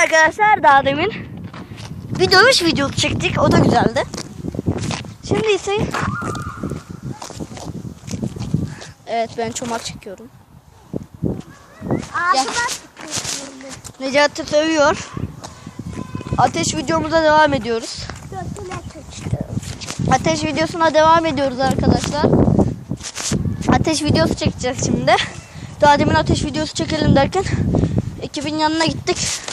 arkadaşlar daha demin bir dövüş videosu çektik. O da güzeldi. Şimdi ise Evet ben çomak çekiyorum. Necati dövüyor. Ateş videomuza devam ediyoruz. Ateş videosuna devam ediyoruz arkadaşlar. Ateş videosu çekeceğiz şimdi. Daha demin ateş videosu çekelim derken ekibin yanına gittik.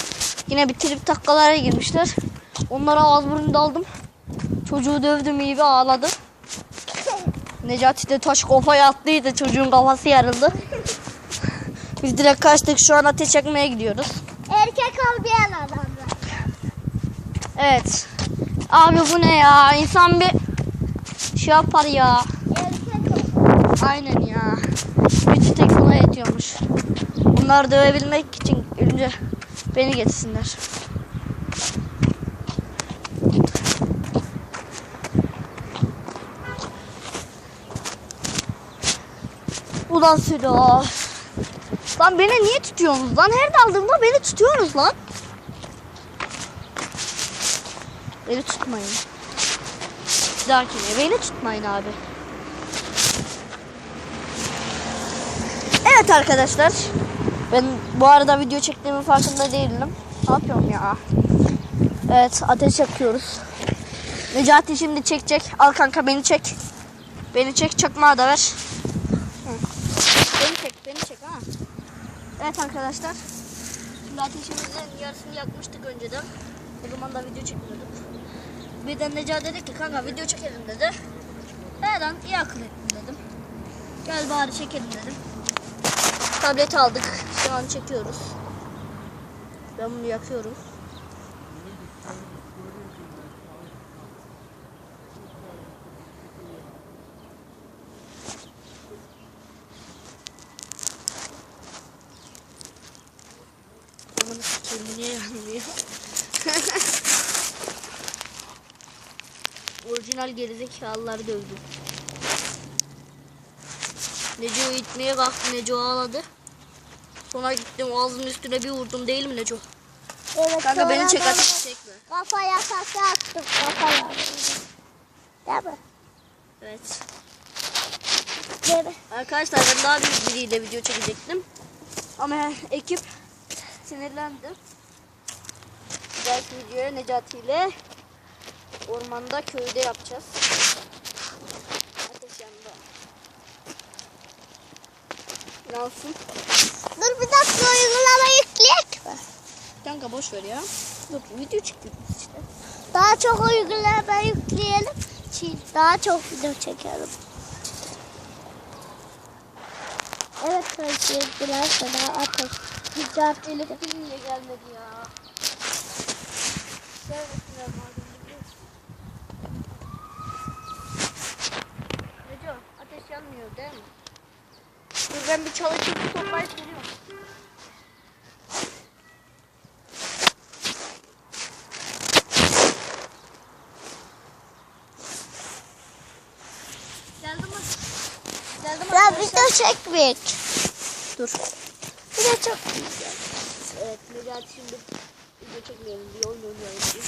Yine bir trip takkalara girmişler. Onlara ağız burun daldım. Çocuğu dövdüm iyi bir ağladı. Necati de taş kafaya attıydı. Çocuğun kafası yarıldı. Biz direkt kaçtık. Şu an ateş yakmaya gidiyoruz. Erkek olmayan adamlar. Evet. Abi bu ne ya? İnsan bir şey yapar ya. Erkek ol. Aynen ya. Gücü tek ona yetiyormuş. Bunları dövebilmek için önce beni getirsinler. Ulan Sülo. Lan beni niye tutuyorsunuz lan? Her daldığımda beni tutuyorsunuz lan. Beni tutmayın. Bir dahakine beni tutmayın abi. Evet arkadaşlar. Ben bu arada video çektiğimin farkında değilim. Ne yapıyorum ya? Evet ateş yakıyoruz. Necati şimdi çekecek. Al kanka beni çek. Beni çek çakmağı da ver. Beni çek beni çek ha. Evet arkadaşlar. Şimdi ateşimizin yarısını yakmıştık önceden. O zaman da video çekmiyorduk. Birden Necati dedi ki kanka video çekelim dedi. Neden? iyi akıl ettin dedim. Gel bari çekelim dedim. Tablet aldık. Şu an çekiyoruz. Ben bunu yakıyorum. Aman sikeyim niye yanmıyor? Orijinal gerizekalıları dövdüm. Neco itmeye kalktı. Neco ağladı. Sonra gittim ağzının üstüne bir vurdum değil mi Neco? Evet, Kanka beni çek ateş çekme. Kafaya kasa attım kafaya. Değil mi? Evet. Değil mi? Arkadaşlar ben daha büyük biriyle video çekecektim. Ama ekip sinirlendi. Dahaki videoya Necati ile ormanda köyde yapacağız. Ateş yanında. Yansın. Dur bir dakika uygulama yükleyek mi? Kanka boş ver ya. Dur video çekiyoruz işte. Daha çok uygulama yükleyelim. Daha çok video çekelim. Evet teşekkürler sana ateş. Güzel Elif niye gelmedi ya? Neco ateş yanmıyor değil mi? Ben bir çalışayım toplayıp geliyorum. Geldim mi? Geldim Ya arkadaşlar. video çekmek. Dur. Bir de çok güzel. Evet Necati şimdi video çekmeyelim bir oyun oynayalım diye.